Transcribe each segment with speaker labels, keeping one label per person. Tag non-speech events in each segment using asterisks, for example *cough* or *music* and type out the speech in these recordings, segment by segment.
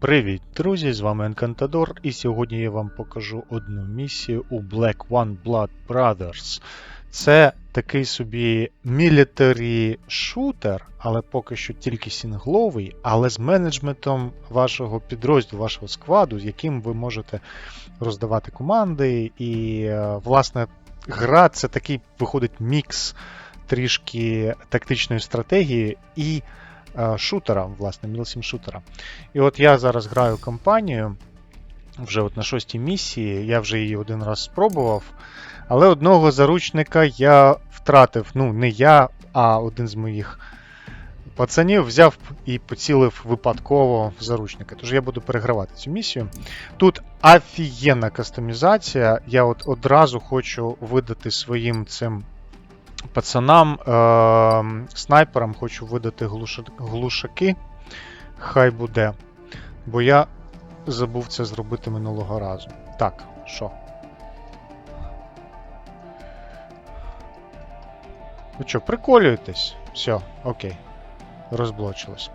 Speaker 1: Привіт, друзі! З вами Енкантадор, і сьогодні я вам покажу одну місію у Black One Blood Brothers. Це такий собі military шутер, але поки що тільки сінгловий, але з менеджментом вашого підрозділу, вашого складу, з яким ви можете роздавати команди. І, е, власне, гра це такий виходить мікс трішки тактичної стратегії і шутера, власне, мілсім шутера. І от я зараз граю кампанію вже от на шостій місії, я вже її один раз спробував. Але одного заручника я втратив. Ну, не я, а один з моїх пацанів взяв і поцілив випадково заручника. Тож я буду перегравати цю місію. Тут офігенна кастомізація. Я от одразу хочу видати своїм цим пацанам, е- снайперам, хочу видати глуша- глушаки. Хай буде. Бо я забув це зробити минулого разу. Так, що? Ви що, приколюєтесь? Все, окей. Розблочилось.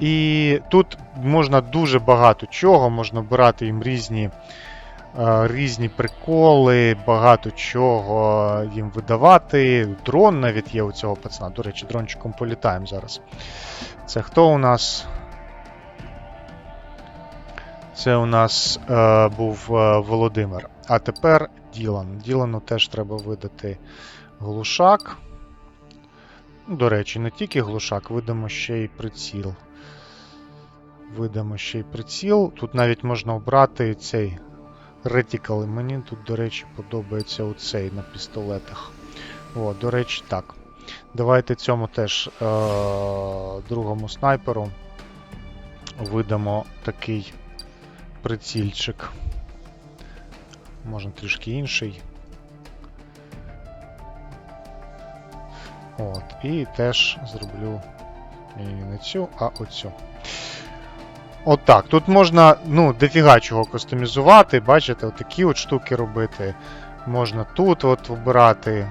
Speaker 1: І тут можна дуже багато чого, можна брати їм різні, різні приколи, багато чого їм видавати. Дрон навіть є у цього пацана. До речі, дрончиком політаємо зараз. Це хто у нас? Це у нас е, був е, Володимир. А тепер Ділан. Ділану теж треба видати глушак. До речі, не тільки глушак, видамо ще й приціл. Видамо ще й приціл. Тут навіть можна обрати цей ретикал. І мені тут, до речі, подобається оцей на пістолетах. О, до речі, так. Давайте цьому теж е- другому снайперу видамо такий прицільчик. Можна трішки інший. От, і теж зроблю не цю, а оцю. От. Тут можна, ну, дофіга чого кастомізувати, бачите, отакі от штуки робити. Можна тут от обирати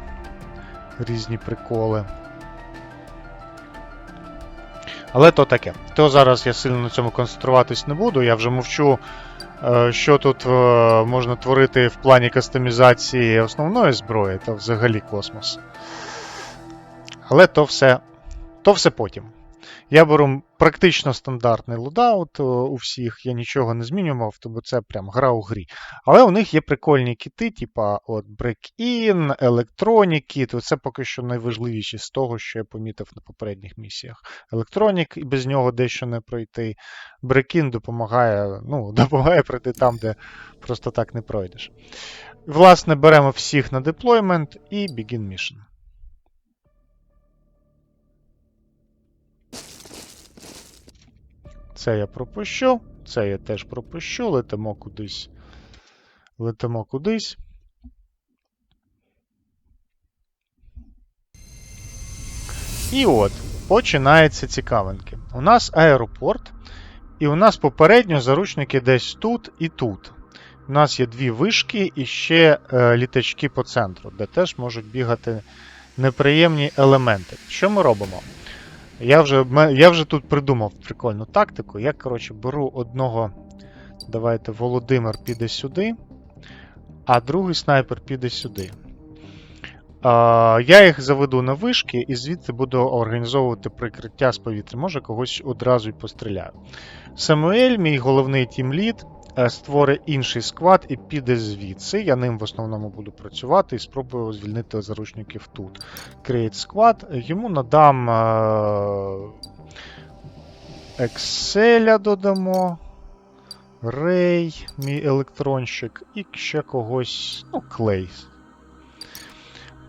Speaker 1: різні приколи. Але то таке. То зараз я сильно на цьому концентруватись не буду. Я вже мовчу, е, що тут е, можна творити в плані кастомізації основної зброї, то взагалі космос. Але то все, то все потім. Я беру практично стандартний лудаут е, у всіх, я нічого не змінював, тому це прям гра у грі. Але у них є прикольні кіти, типа от Break-In, Electronic Kit. Це поки що найважливіші з того, що я помітив на попередніх місіях. Electronic, і без нього дещо не пройти. Break-In допомагає, ну, *laughs* допомагає пройти там, де просто так не пройдеш. Власне, беремо всіх на деплоймент і Begin Mission. Це я пропущу, це я теж пропущу, летимо кудись. Летимо кудись. І от, починається цікавинки. У нас аеропорт, і у нас попередньо заручники десь тут і тут. У нас є дві вишки і ще е, літачки по центру, де теж можуть бігати неприємні елементи. Що ми робимо? Я вже, я вже тут придумав прикольну тактику. Я, коротше, беру одного. Давайте Володимир піде сюди, а другий снайпер піде сюди. Я їх заведу на вишки і звідти буду організовувати прикриття з повітря. Може, когось одразу й постріляю. Самуель, мій головний тімлід, створить інший склад і піде звідси. Я ним в основному буду працювати і спробую звільнити заручників тут. Create Squad. Йому надам е, Excel додамо. Рей, мій електронщик, і ще когось. Ну, клей.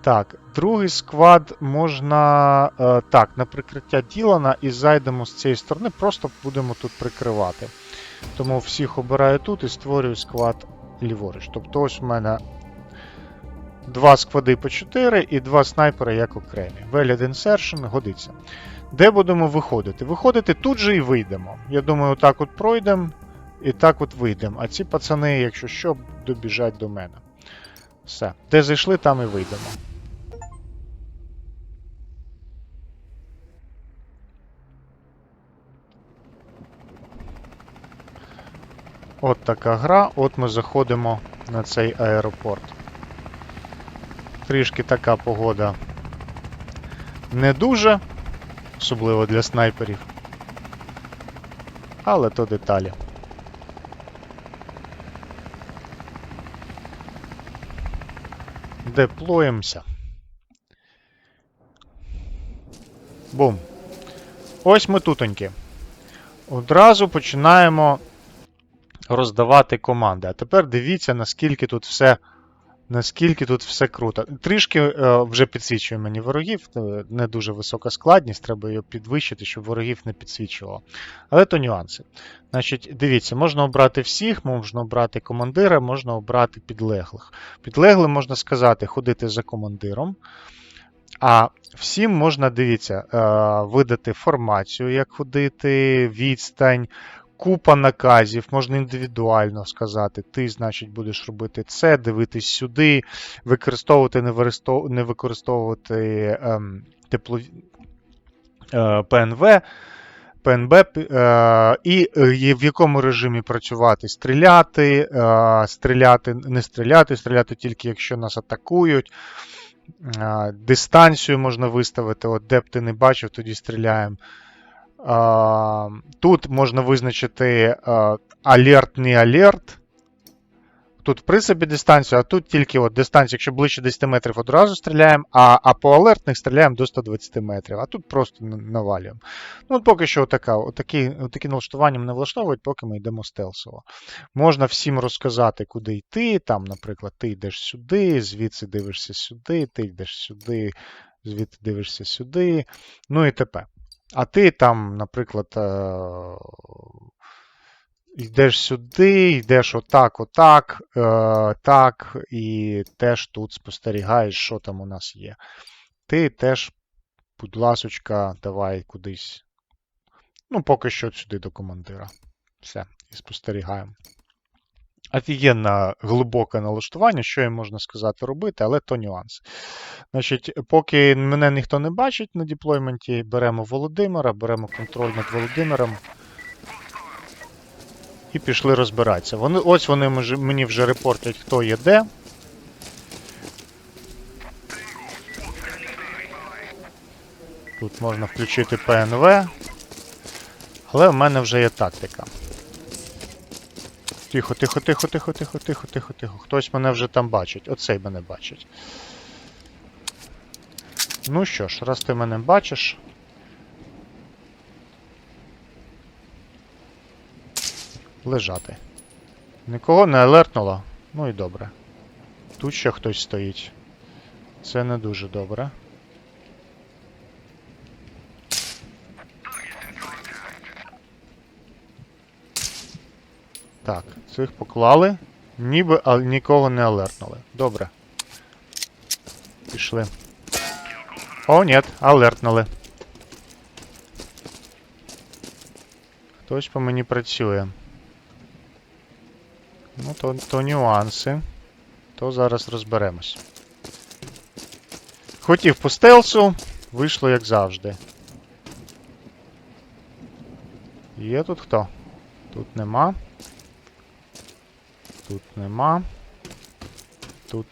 Speaker 1: Так, другий сквад можна. Е, так, на прикриття Ділана і зайдемо з цієї сторони, просто будемо тут прикривати. Тому всіх обираю тут і створюю склад ліворуч. Тобто ось у мене два склади по 4 і два снайпери як окремі. Valid Insertion годиться. Де будемо виходити? Виходити тут же і вийдемо. Я думаю, так от пройдемо і так от вийдемо. А ці пацани, якщо що, добіжать до мене. Все. Де зайшли, там і вийдемо. От така гра, от ми заходимо на цей аеропорт. Трішки така погода не дуже, особливо для снайперів. Але то деталі. Деплоїмося. Бум. Ось ми тутоньки. Одразу починаємо роздавати команди. А тепер дивіться, наскільки тут все. Наскільки тут все круто. Трішки е, вже підсвічує мені ворогів, не дуже висока складність, треба її підвищити, щоб ворогів не підсвічувало. Але то нюанси. Значить, дивіться, можна обрати всіх, можна обрати командира, можна обрати підлеглих. Підлеглим можна сказати, ходити за командиром. А всім можна, дивіться, е, видати формацію, як ходити, відстань, купа наказів, можна індивідуально сказати. Ти, значить, будеш робити це, дивитись сюди, використовувати, не, використовувати ем, тепло... е, ПНВ. ПНБ е, е, і в якому режимі працювати? Стріляти, е, стріляти, не стріляти, стріляти тільки якщо нас атакують. Дистанцію можна виставити, от де б ти не бачив, тоді стріляємо. Тут можна визначити алерт, не алерт. Тут, в принципі, дистанцію, а тут тільки от дистанція, якщо ближче 10 метрів одразу стріляємо, а, а по алертних стріляємо до 120 метрів, а тут просто навалюємо. Ну, от поки що отака, отакі, отакі налаштування мене влаштовують, поки ми йдемо стелсово. Можна всім розказати, куди йти. Там, наприклад, ти йдеш сюди, звідси дивишся сюди, ти йдеш сюди, звідти дивишся сюди, ну і т.п. А ти там, наприклад, е, йдеш сюди, йдеш отак, отак, е, так, і теж тут спостерігаєш, що там у нас є. Ти теж, будь ласочка, давай кудись. Ну, поки що сюди до командира. Все, і спостерігаємо. Офігенне глибоке налаштування, що їм можна сказати робити, але то нюанс. Значить, поки мене ніхто не бачить на деплойменті, беремо Володимира, беремо контроль над Володимиром. І пішли розбиратися. Вони, ось вони мені вже репортять, хто є де. Тут можна включити ПНВ. Але в мене вже є тактика. Тихо, тихо, тихо, тихо, тихо, тихо, тихо, тихо. Хтось мене вже там бачить. Оцей мене бачить. Ну що ж, раз ти мене бачиш. Лежати. Нікого не алертнуло. Ну і добре. Тут ще хтось стоїть. Це не дуже добре. Так, цих поклали. Ніби а, нікого не алертнули. Добре. Пішли. О, ні, алертнули. Хтось по мені працює. Ну, то, то нюанси. То зараз розберемось. Хотів по стелсу, вийшло як завжди. Є тут хто? Тут нема. Тут нема. Тут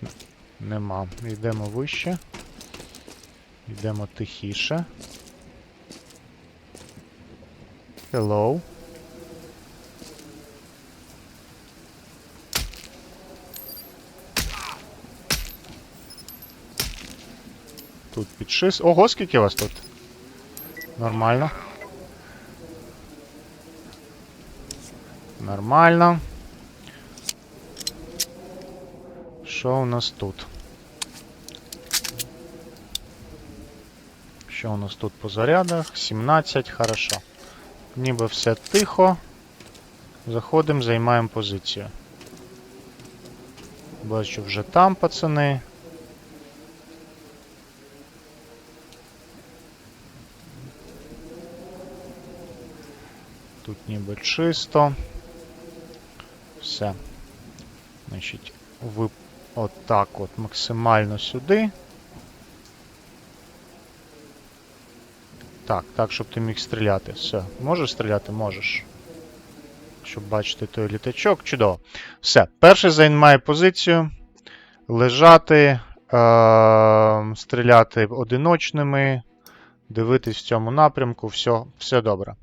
Speaker 1: нема. Йдемо вище. Йдемо тихіше. Hello. Тут підшис. Ого, скільки вас тут? Нормально. Нормально. Що у нас тут? Що у нас тут по зарядах? 17, хорошо. Ніби все тихо. Заходимо, займаємо позицію. Бачу вже там, пацани. Тут ніби чисто. Все. Значить, ви отак от максимально сюди. Так, так, щоб ти міг стріляти. Все. Можеш стріляти? Можеш. щоб бачити той літачок. Чудово. Все. Перший займає позицію. Лежати, е- стріляти одиночними, дивитись в цьому напрямку. Все, все добре.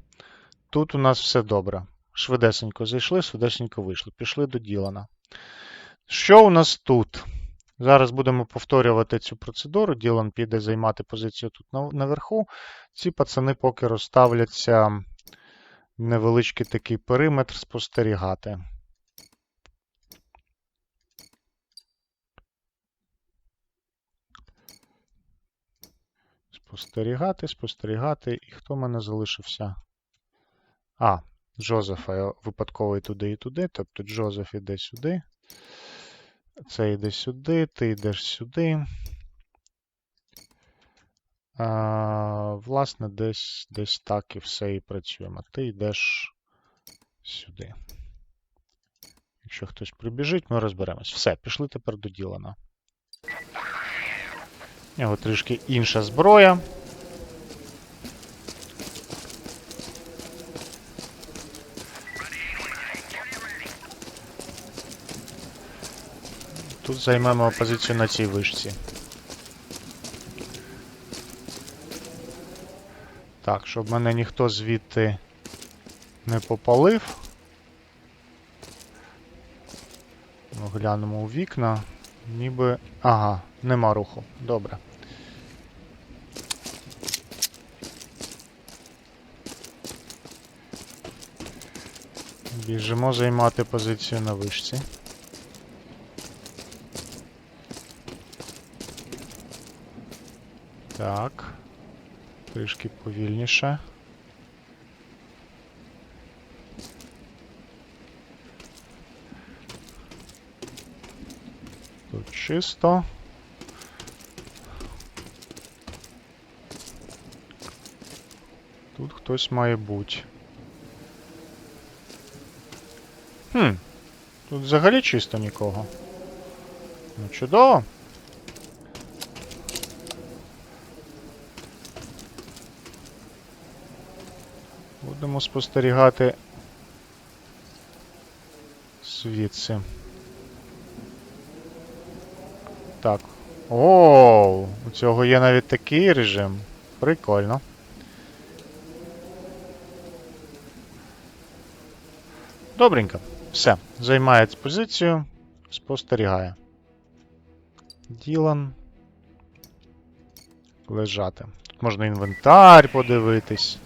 Speaker 1: Тут у нас все добре. Швидесенько зайшли, швидесенько вийшли. Пішли до Ділана. Що у нас тут? Зараз будемо повторювати цю процедуру. Ділан піде займати позицію тут наверху. Ці пацани поки розставляться невеличкий такий периметр спостерігати. Спостерігати, спостерігати. І хто в мене залишився? А, Джозефа я випадково і туди, і туди. Тобто Джозеф іде сюди. Це йде сюди, ти йдеш сюди. А, власне, десь, десь так і все і працюємо. Ти йдеш сюди. Якщо хтось прибіжить, ми розберемось. Все, пішли тепер до Ділана. У нього трішки інша зброя. Тут займемо позицію на цій вишці. Так, щоб мене ніхто звідти не попалив. Ну, глянемо у вікна. Ніби. Ага, нема руху. Добре. Біжимо займати позицію на вишці. Так. Трішки повільніше. Тут чисто. Тут хтось має бути. Хм. Тут взагалі чисто нікого. Ну, чудово. Будемо спостерігати звідси. Так. Оу, у цього є навіть такий режим. Прикольно. Добренько. Все. Займає позицію. Спостерігає. Ділан. Лежати. Тут можна інвентар подивитись.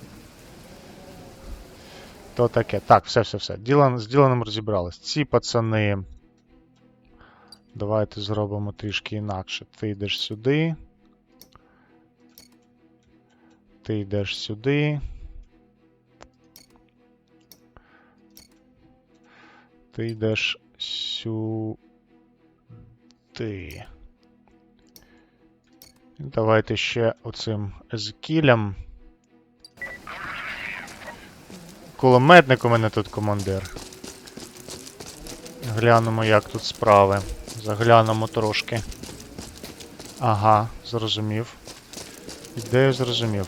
Speaker 1: То таке. Так, все, все, все. Ділан, з Діланом розібрались. Ці пацани. Давайте зробимо трішки інакше. Ти йдеш сюди. Ти йдеш сюди. Ти йдеш сюди. Давайте ще оцим Езекілем. Кулеметник у мене тут командир. Глянемо, як тут справи. Заглянемо трошки. Ага, зрозумів. Ідею зрозумів.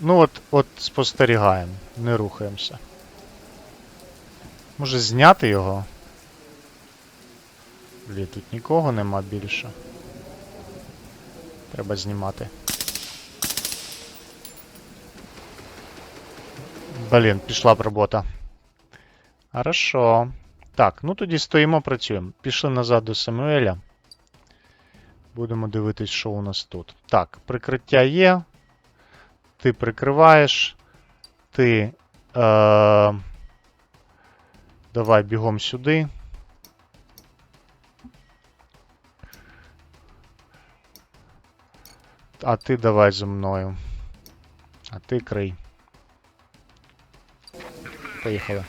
Speaker 1: Ну от, от спостерігаємо, не рухаємося. Може зняти його? Блін, тут нікого нема більше. Треба знімати. Блін, пішла б робота. Хорошо. Так, ну тоді стоїмо, працюємо. Пішли назад до Самуеля. Будемо дивитись, що у нас тут. Так, прикриття є. Ти прикриваєш. Ти. Е- давай бігом сюди. А ти давай за мною. А ти крий. Поїхали.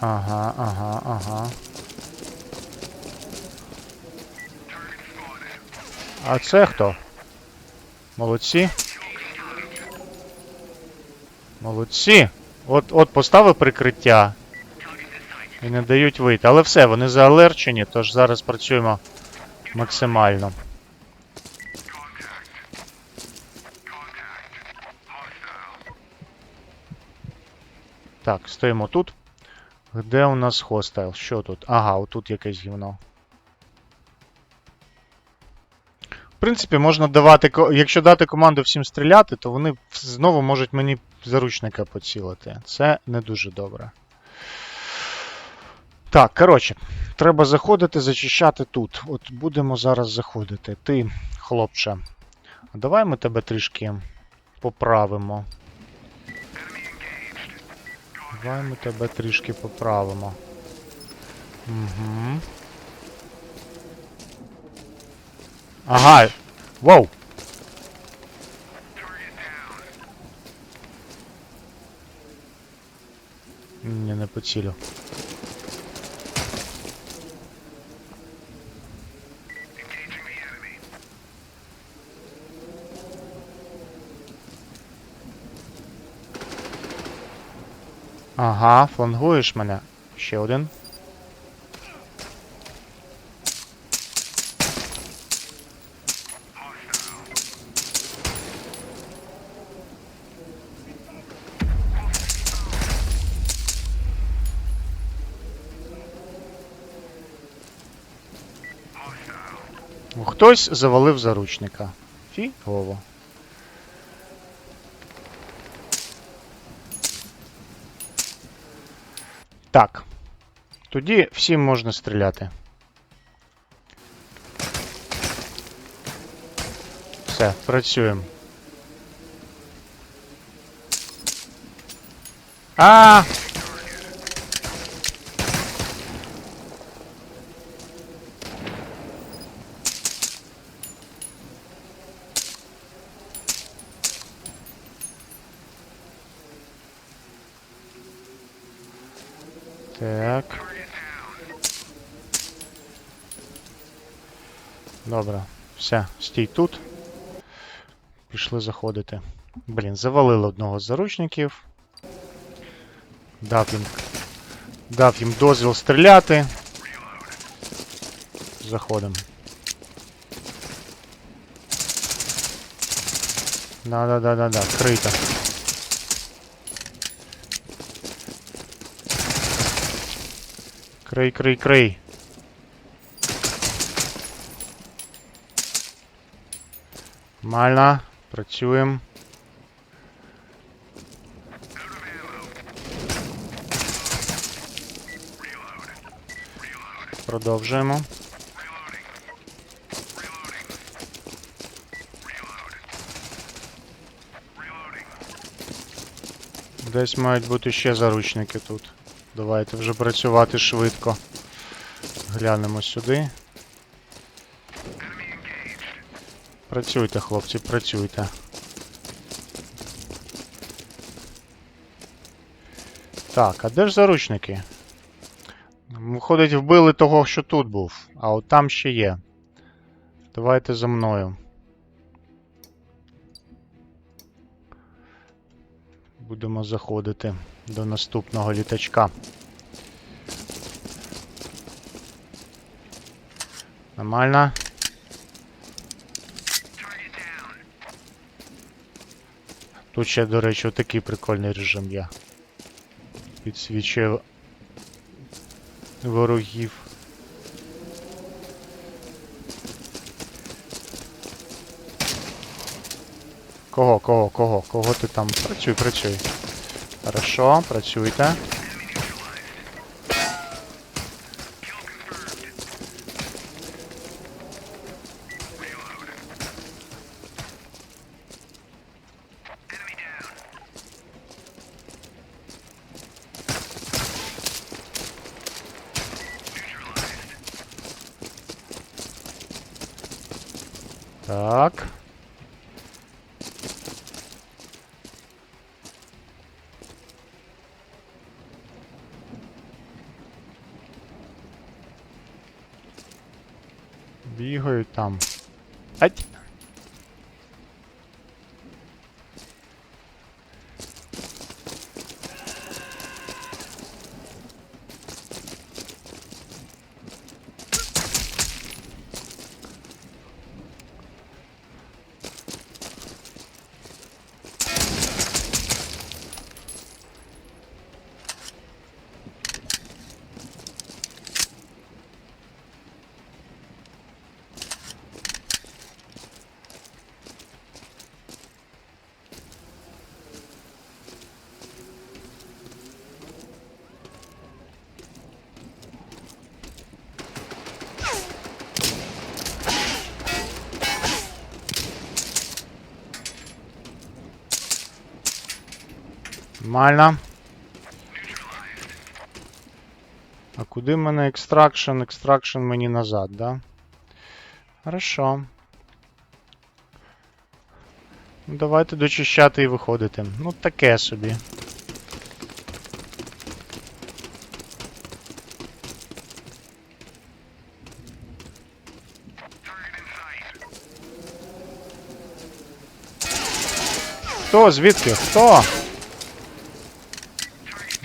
Speaker 1: Ага, ага, ага. А це хто? Молодці. Молодці. От, от поставив прикриття І не дають вийти. Але все, вони заалерчені, тож зараз працюємо максимально. Так, стоїмо тут. Де у нас хостайл? Що тут? Ага, отут якесь гівно. В принципі, можна давати. Якщо дати команду всім стріляти, то вони знову можуть мені заручника поцілити. Це не дуже добре. Так, коротше, треба заходити, зачищати тут. От будемо зараз заходити. Ти, хлопче, давай ми тебе трішки поправимо. Давай ми тебе трішки поправимо. Угу. Ага. Воу. Ні, не поцілю. Ага, флангуєш мене. Ще один. Хтось завалив заручника. Фігово. Так. Тоді всім можна стріляти. Все, працюємо. А! Добре. Все, стій тут. Пішли заходити. Блін, завалили одного з заручників. Дав їм. Дав їм дозвіл стріляти. Заходимо. Да-да-да-да-да, крито. Крий, крий, крий. Нормально. Працюємо. Продовжуємо. Десь мають бути ще заручники тут. Давайте вже працювати швидко. Глянемо сюди. Працюйте, хлопці, працюйте. Так, а де ж заручники? Виходить, вбили того, що тут був, а от там ще є. Давайте за мною. Будемо заходити до наступного літачка. Нормально. Тут ще, до речі, отакий прикольний режим є. Підсвічив ворогів. Кого, кого, кого? Кого ти там? Працюй, працюй. Хорошо, працюйте. Так. Бігають там. Ать! Нормально. А куди мене екстракшн? Екстракшн мені назад, да? Хорошо. Ну, Давайте дочищати і виходити. Ну, таке собі. Хто? Звідки? Хто?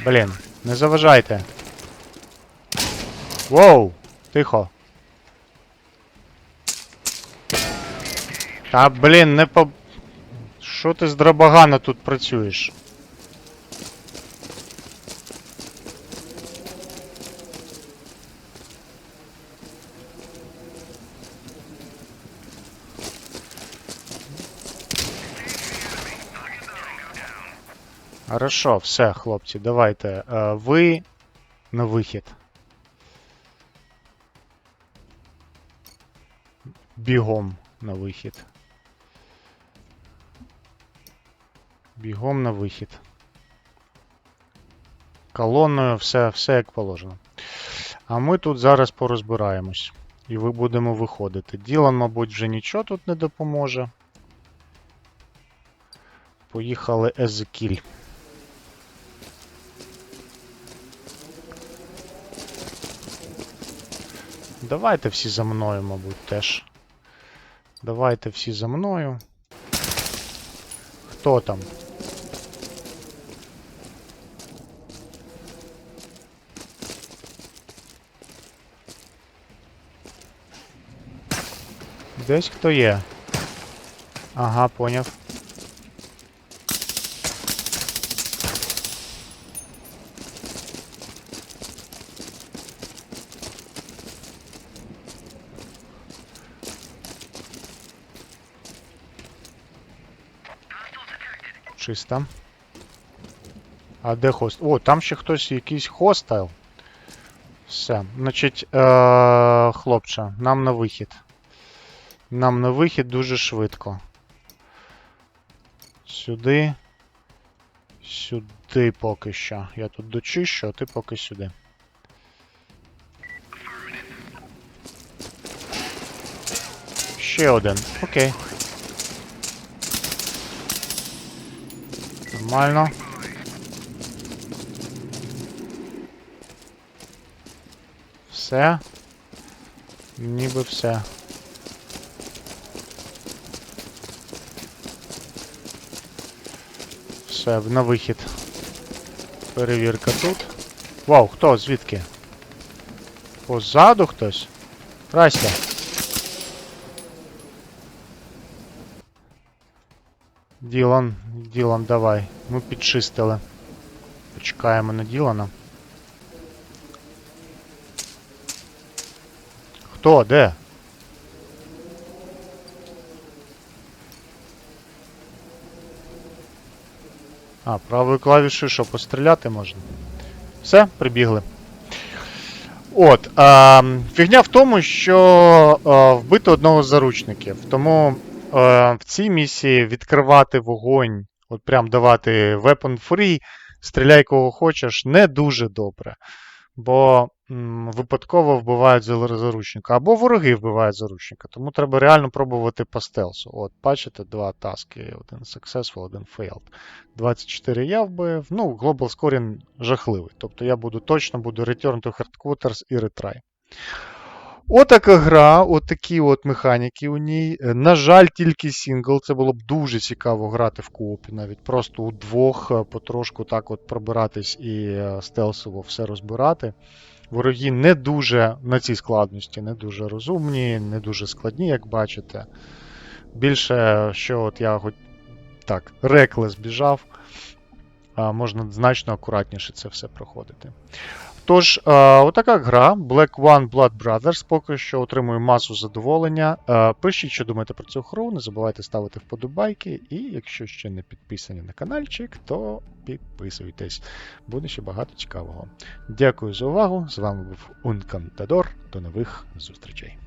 Speaker 1: Блін, не заважайте. Воу! Тихо. Та блін, не по. Що ти з драбагана тут працюєш? Хорошо, все, хлопці, давайте. Е, ви на вихід. Бігом на вихід. Бігом на вихід. Колонною, все, все як положено. А ми тут зараз порозбираємось. І ви будемо виходити. Ділан, мабуть, вже нічого тут не допоможе. Поїхали Езекіль. Давайте всі за мною, мабуть, теж. Давайте всі за мною. Хто там? Десь хто є. Ага, поняв. Чисто. А де хост? О, там ще хтось якийсь хостайл. Все. Значить, е- хлопче, нам на вихід. Нам на вихід дуже швидко. Сюди. Сюди поки що. Я тут дочищу, а ти поки сюди. Ще один. Окей. Нормально. Все. Ніби все. Все, на вихід. Перевірка тут. Вау, хто? Звідки? Позаду хтось? Здрасте. Ділан, Ділан, давай. Ми підчистили. Почекаємо на Ділана. Хто? Де? А, правою клавішою що, постріляти можна? Все, прибігли. От. А, фігня в тому, що а, вбито одного з заручників. Тому е, в цій місії відкривати вогонь, от прям давати weapon free, стріляй кого хочеш, не дуже добре. Бо м, випадково вбивають заручника. Або вороги вбивають заручника. Тому треба реально пробувати по стелсу. От, бачите, два таски: один successful, один failed. 24 я вбив. Ну, Global Scoring жахливий. Тобто я буду точно буду Return to Headquarters і Retry. Отака гра, отакі от механіки у ній. Е, На жаль, тільки сингл. Це було б дуже цікаво грати в коопі, навіть просто удвох е, потрошку так от пробиратись і е, стелсово все розбирати. Вороги не дуже на цій складності, не дуже розумні, не дуже складні, як бачите. Більше, що от я хоч так, реклес біжав, можна значно акуратніше це все проходити. Тож, е, отака гра Black One Blood Brothers поки що отримує масу задоволення. Е, пишіть, що думаєте про цю гру, не забувайте ставити вподобайки. І якщо ще не підписані на каналчик, то підписуйтесь. Буде ще багато цікавого. Дякую за увагу. З вами був Ункантадор. До нових зустрічей.